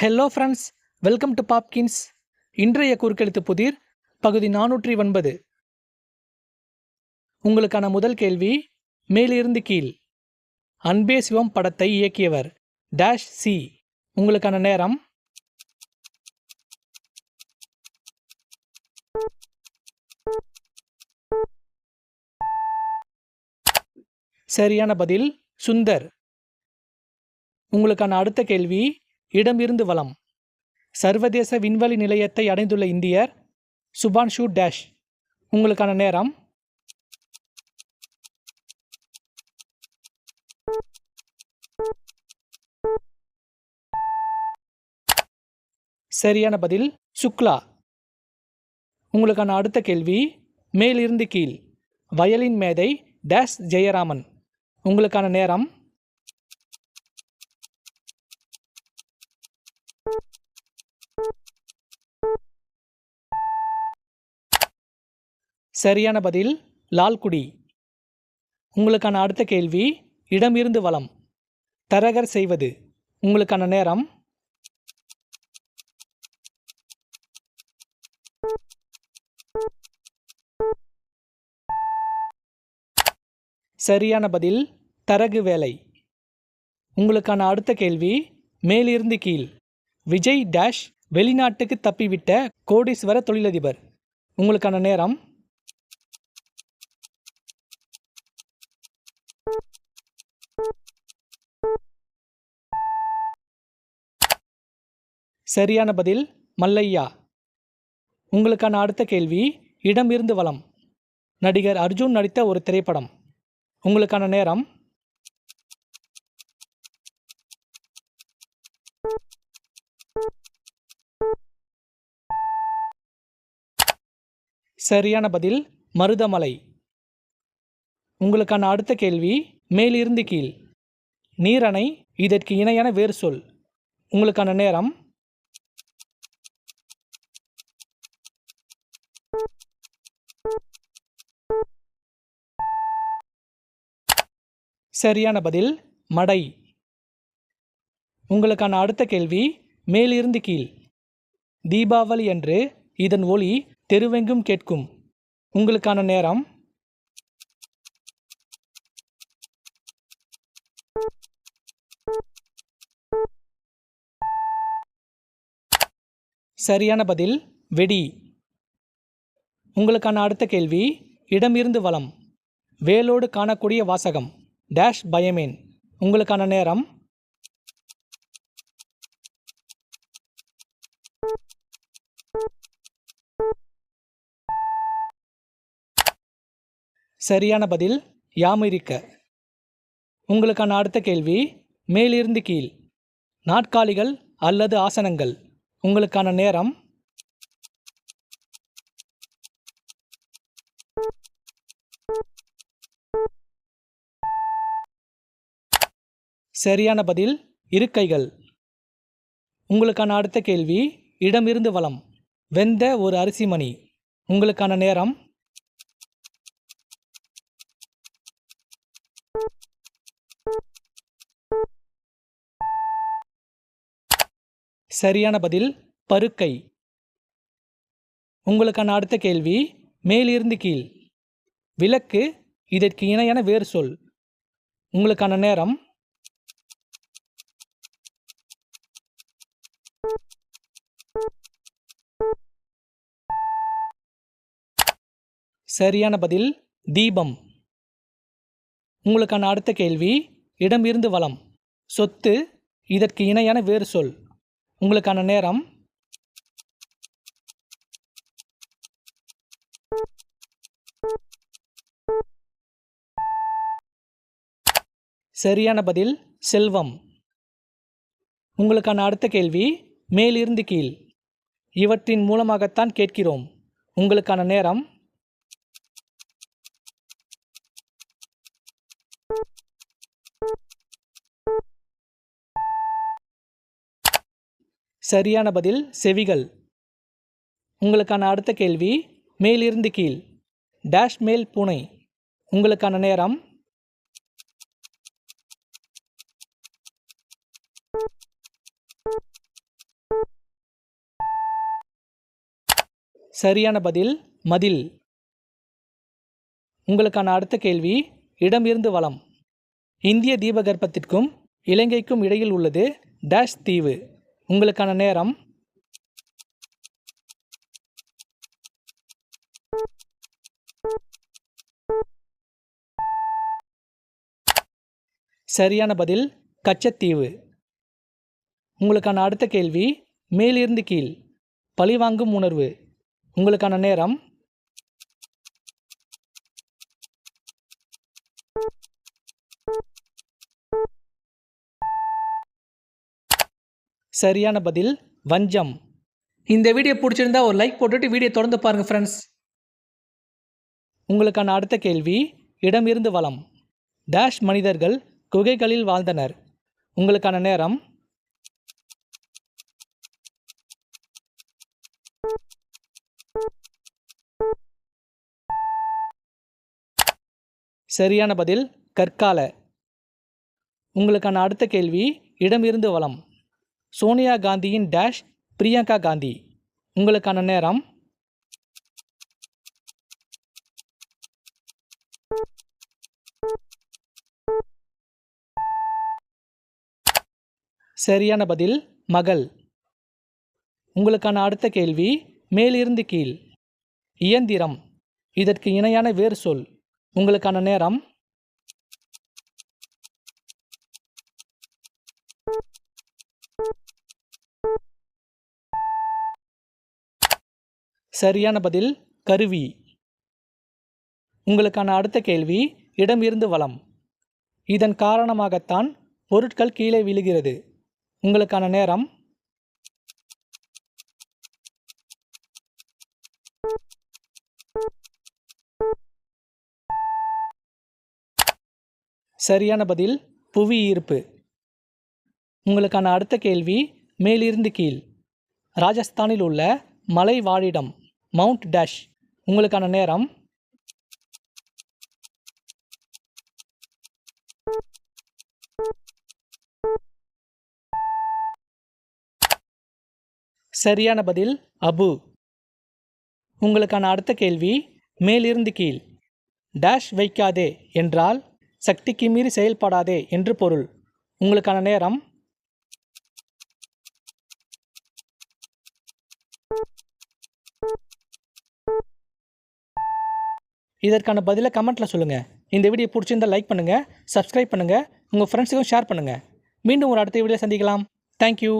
Hello friends welcome to Popkins இன்றைய குறுக்கெழுத்து புதிர் பகுதி நானூற்றி ஒன்பது. உங்களுக்கான முதல் கேள்வி மேலிருந்து கீழ். அன்பே சிவம் படத்தை இயக்கியவர் டேஷ் சி உங்களுக்கான நேரம். சரியான பதில் சுந்தர். உங்களுக்கான அடுத்த கேள்வி இடமிருந்து வலம். சர்வதேச விண்வெளி நிலையத்தை அடைந்துள்ள இந்தியர் சுபான்ஷு டேஷ் உங்களுக்கான நேரம். சரியான பதில் சுக்லா. உங்களுக்கான அடுத்த கேள்வி மேலிருந்து கீழ். வயலின் மேதை டேஷ் ஜெயராமன். உங்களுக்கான நேரம். சரியான பதில் லால்குடி. உங்களுக்கான அடுத்த கேள்வி இடமிருந்து வளம் தரகர் செய்வது. உங்களுக்கான நேரம். சரியான பதில் தரகு வேலை. உங்களுக்கான அடுத்த கேள்வி மேலிருந்து கீழ். விஜய் டேஷ் வெளிநாட்டுக்கு தப்பிவிட்ட கோடீஸ்வர தொழிலதிபர். உங்களுக்கான நேரம். சரியான பதில் மல்லையா? உங்களுக்கான அடுத்த கேள்வி இடம் இருந்து வளம் நடிகர் அர்ஜுன் நடித்த ஒரு திரைப்படம். உங்களுக்கான நேரம். சரியான பதில் மருதமலை. உங்களுக்கான அடுத்த கேள்வி மேலிருந்து கீழ். நீரணை இதற்கு இணையான வேறு சொல். உங்களுக்கான நேரம். சரியான பதில் மடை. உங்களுக்கான அடுத்த கேள்வி மேலிருந்து கீழ். தீபாவளி என்று இதன் ஒளி தெருவெங்கும் கேட்கும். உங்களுக்கான நேரம். சரியான பதில் வெடி. உங்களுக்கான அடுத்த கேள்வி இடமிருந்து வளம் வேலோடு காணக்கூடிய வாசகம். டேஷ் பயமேன் உங்களுக்கான நேரம். சரியான பதில் யாமிரிக்க உங்களுக்கான அடுத்த கேள்வி மேலிருந்து கீழ். நாட்காலிகள் அல்லது ஆசனங்கள். உங்களுக்கான நேரம். சரியான பதில் இருக்கைகள். உங்களுக்கான அடுத்த கேள்வி இடமிருந்து வளம் வெந்த ஒரு அரிசி மணி. உங்களுக்கான நேரம்? சரியான பதில் பருக்கை. உங்களுக்கான அடுத்த கேள்வி மேலிருந்து கீழ். விளக்கு இதற்கு இணையான வேறு சொல். உங்களுக்கான நேரம்? சரியான பதில் தீபம். உங்களுக்கான அடுத்த கேள்வி இடமிருந்து வளம். சொத்து இதற்கு இணையான வேறு சொல். உங்களுக்கான நேரம். சரியான பதில் செல்வம். உங்களுக்கான அடுத்த கேள்வி மேலிருந்து கீழ். இவற்றின் மூலமாகத்தான் கேட்கிறோம். உங்களுக்கான நேரம். சரியான பதில் செவிகள். உங்களுக்கான அடுத்த கேள்வி மேலிருந்து கீழ். டேஷ் மேல் பூனை உங்களுக்கான நேரம். சரியான பதில் மதில். உங்களுக்கான அடுத்த கேள்வி இடமிருந்து வளம் இந்திய தீபகற்பத்திற்கும் இலங்கைக்கும் இடையில் உள்ளது டேஷ் தீவு. உங்களுக்கான நேரம். சரியான பதில் கச்சத்தீவு. உங்களுக்கான அடுத்த கேள்வி மேலிருந்து கீழ். பழிவாங்கும் உணர்வு. உங்களுக்கான நேரம் சரியான பதில் வஞ்சம். இந்த வீடியோ பிடிச்சிருந்தா ஒரு லைக் போட்டுட்டு வீடியோ தொடர்ந்து பாருங்கள் ஃப்ரெண்ட்ஸ் உங்களுக்கான அடுத்த கேள்வி இடமிருந்து வளம். டேஷ் மனிதர்கள் குகைகளில் வாழ்ந்தனர். உங்களுக்கான நேரம். சரியான பதில் கற்கால. உங்களுக்கான அடுத்த கேள்வி இடமிருந்து வளம். சோனியா காந்தியின் டேஷ் பிரியங்கா காந்தி. உங்களுக்கான நேரம். சரியான பதில் மகள். உங்களுக்கான அடுத்த கேள்வி மேலிருந்து கீழ். இயந்திரம். இதற்கு இணையான வேறு சொல். உங்களுக்கான நேரம். சரியான பதில் கருவி. உங்களுக்கான அடுத்த கேள்வி இடம் இருந்து வளம். இதன் காரணமாகத்தான் பொருட்கள் கீழே விழுகிறது. உங்களுக்கான நேரம். சரியான பதில் புவி ஈர்ப்பு. உங்களுக்கான அடுத்த கேள்வி மேலிருந்து கீழ். ராஜஸ்தானில் உள்ள மலை வாழிடம் மவுண்ட் டேஷ் உங்களுக்கான நேரம். சரியான பதில் அபு. உங்களுக்கான அடுத்த கேள்வி மேலிருந்து கீழ். டேஷ் வைக்காதே என்றால் சக்திக்கு மீறி செயல்படாதே என்று பொருள். உங்களுக்கான நேரம். இதற்கான பதிலை கமெண்ட்டில் சொல்லுங்கள் இந்த வீடியோ பிடிச்சிருந்தால் லைக் பண்ணுங்கள் சப்ஸ்கிரைப் பண்ணுங்கள் உங்கள் ஃப்ரெண்ட்ஸுக்கும் ஷேர் பண்ணுங்கள் மீண்டும் ஒரு அடுத்த வீடியோ சந்திக்கலாம். தேங்க்யூ